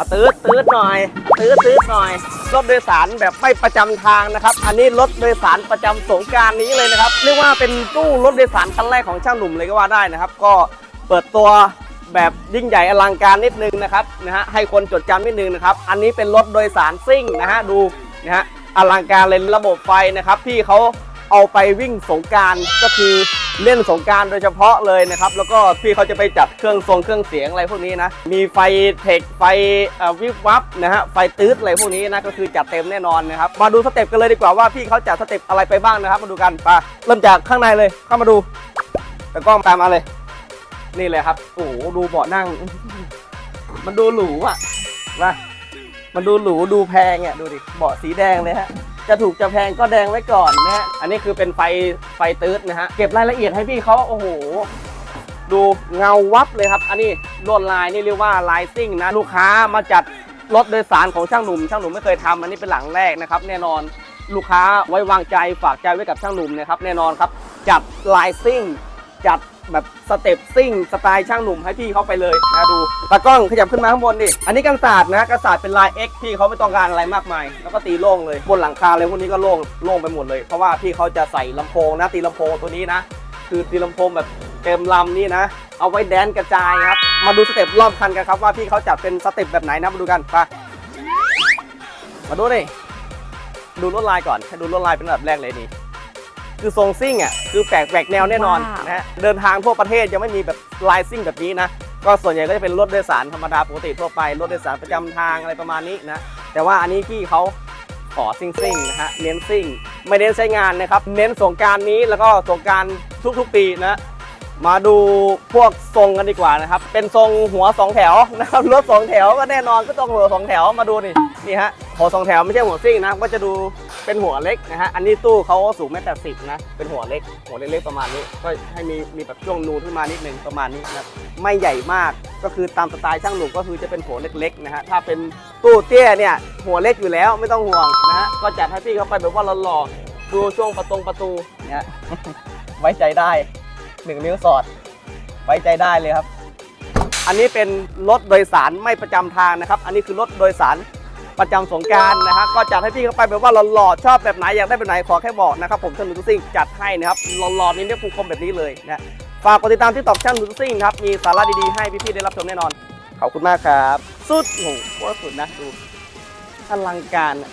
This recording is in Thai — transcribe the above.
เอาตืดตืดหน่อยตืดตืดหน่อยรถโดยสารแบบไม่ประจำทางนะครับ อันนี้รถโดยสารประจำสงการนี้เลยนะครับเรียกว่าเป็นตู้รถโดยสารคันแรกของช่างหนุ่มเลยก็ว่าได้นะครับ ก็เปิดตัวแบบยิ่งใหญ่อลังการนิดนึงนะครับนะฮะให้คนจดจำนิดนึงนะครับ อันนี้เป็นรถโดยสารซิ่งนะฮะดูนะฮะอลังการเลยระบบไฟนะครับพี่เขา เอาไปวิ่งสงการก็คือเล่นสงการโดยเฉพาะเลยนะครับ แล้วก็พี่เขาจะไปจัดเครื่องทรงเครื่องเสียงอะไรพวกนี้นะ มีไฟเทคไฟวิบวับนะฮะไฟตืดอะไรพวกนี้นะก็คือจัดเต็มแน่นอนนะครับ มาดูสเต็ปกันเลยดีกว่าว่าพี่เขาจัดสเต็ปอะไรไปบ้างนะครับ มาดูกันไปเริ่มจากข้างในเลยเข้ามาดูแต่กล้องตามมาเลย นี่เลยครับโอ้โหดูเบาะนั่ง มันดูหรูอะมามันดูหรูดูแพงอะดูดิเบาะสีแดงเลยฮะ จะถูกจะแพงก็แดงไว้ก่อนนะฮะอันนี้คือเป็นไฟไฟตืดนะฮะเก็บรายละเอียดให้พี่เขาโอ้โห ดูเงาวับเลยครับ อันนี้ลวดลายนี่เรียกว่าลายซิ่งนะลูกค้ามาจัดรถโดยสารของช่างหนุ่มช่างหนุ่มไม่เคยทำอันนี้เป็นหลังแรกนะครับแน่นอนลูกค้าไว้วางใจฝากใจไว้กับช่างหนุ่มนะครับแน่นอนครับ จัดลายซิ่ง จัด แบบสเต็ปซิ่งสไตล์ช่างหนุ่มให้พี่เขาไปเลยนะดูตากล้องขยับขึ้นมาข้างบนดิอันนี้กันศาสตร์นะกันศาสตร์เป็นลาย X พี่เขาไม่ต้องการอะไรมากมาย แล้วก็ตีโล่งเลยบนหลังคาเลยพวกนี้ก็โล่งโล่งไปหมดเลย เพราะว่าพี่เขาจะใส่ลำโพงนะตีลำโพงตัวนี้นะ คือตีลำโพงแบบเต็มลำนี่นะ เอาไว้แดนกระจายครับ มาดูสเต็ปรอบคันกันครับว่าพี่เขาจัดเป็นสเต็ปแบบไหนนะมาดูกันไปมาดูดิดูลวดลายก่อนให้ดูลวดลายเป็นอันดับแรกเลยนี่ คือทรงซิ่งอะคือแปลกแปลกแนวแน่นอนว้าว นะฮะเดินทางทั่วประเทศยังไม่มีแบบลายซิ่งแบบนี้นะก็ส่วนใหญ่ก็จะเป็นรถโดยสารธรรมดาปกติทั่วไปรถโดยสารประจำทางอะไรประมาณนี้นะแต่ว่าอันนี้พี่เขาขอซิ่งซิ่งๆนะฮะเน้นซิ่ง ไม่เน้นใช้งานนะครับเน้นสงกรารนี้แล้วก็สงกรารทุกๆปีนะ มาดูพวกทรงกันดีกว่านะครับ เป็นทรงหัวสองแถวนะครับรถสองแถวก็แน่นอนก็ต้องหัวสองแถวมาดูนี่นี่ฮะหัวสองแถวไม่ใช่หัวซิ่งนะก็จะดู เป็นหัวเล็กนะฮะ อันนี้ตู้เขาสูงแม่แต่สิบนะ เป็นหัวเล็ก หัวเล็กๆประมาณนี้ ก็ให้มีมีแบบช่วงนูนขึ้นมานิดนึงประมาณนี้นะ ไม่ใหญ่มาก ก็คือตามสไตล์ช่างหนุ่มก็คือจะเป็นหัวเล็กๆนะฮะ ถ้าเป็นตู้เตี้ยเนี่ยหัวเล็กอยู่แล้วไม่ต้องห่วงนะฮะ ก็จัดให้พี่เขาไปแบบว่าหล่อๆ ดูช่วงประตงประตูเนี่ยไว้ใจได้หนึ่งนิ้วสอด ไว้ใจได้เลยครับ อันนี้เป็นรถโดยสารไม่ประจำทางนะครับ อันนี้คือรถโดยสาร ประจำสงการนะฮะก็จัดให้พี่เขาไปแบบว่าหล่อๆชอบแบบไหนอยากได้แบบไหนขอแค่บอกนะครับผมช่างหนุ่มซิ่งจัดให้นะครับหล่อๆนี่เนี่ยผูกคมแบบนี้เลยนะฝากกดติดตามที่ตอกช่างหนุ่มซิ่งครับมีสาระดีๆให้พี่ๆได้รับชมแน่นอนขอบคุณมากครับ สุดโหว่าสุดนะดูอลังการอะ